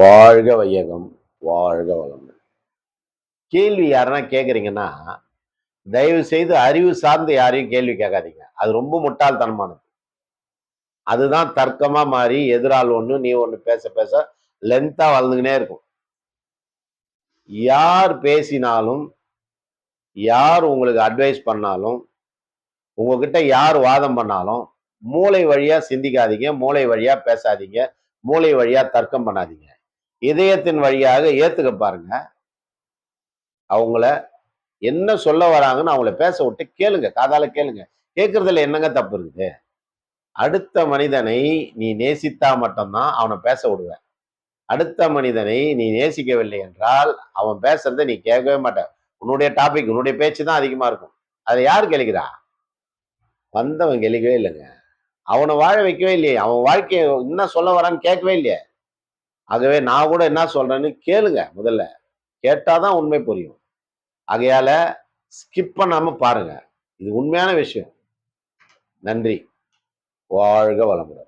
வாழ்க வையகம் வாழ்க வளமுடன். கேள்வி யாருன்னா கேட்குறீங்கன்னா தயவு செய்து அறிவு சார்ந்து யாரையும் கேள்வி கேட்காதீங்க. அது ரொம்ப முட்டாள்தனமானது. அதுதான் தர்க்கமாக மாறி எதிரால் ஒன்று நீ ஒன்று பேச பேச லென்த்தாக வளர்ந்துக்கினே இருக்கும். யார் பேசினாலும் யார் உங்களுக்கு அட்வைஸ் பண்ணாலும் உங்ககிட்ட யார் வாதம் பண்ணாலும் மூளை வழியாக சிந்திக்காதீங்க மூளை வழியாக பேசாதீங்க மூளை வழியாக தர்க்கம் பண்ணாதீங்க. இதயத்தின் வழியாக ஏத்துக்க பாருங்க. அவங்கள என்ன சொல்ல வராங்கன்னு அவங்கள பேச விட்டு கேளுங்க காதால கேளுங்க. கேட்கறதுல என்னங்க தப்பு இருக்குது? அடுத்த மனிதனை நீ நேசித்தா மட்டும்தான் அவனை பேச விடுவேன். அடுத்த மனிதனை நீ நேசிக்கவில்லை என்றால் அவன் பேசுறத நீ கேட்கவே மாட்ட. உன்னுடைய டாபிக் உன்னுடைய பேச்சு தான் அதிகமா இருக்கும். அதை யார் கேளுக்கிறா வந்தவன் கேளிக்கவே இல்லைங்க. அவனை வாழ வைக்கவே இல்லையே. அவன் வாழ்க்கையை என்ன சொல்ல வரான்னு கேட்கவே இல்லையே. ஆகவே நான் கூட என்ன சொல்றேன்னு கேளுங்க முதல்ல. கேட்டாதான் உண்மை புரியும். ஆகையால ஸ்கிப் பண்ணாம பாருங்க. இது உண்மையான விஷயம். நன்றி. வாழ்க வளமுடன்.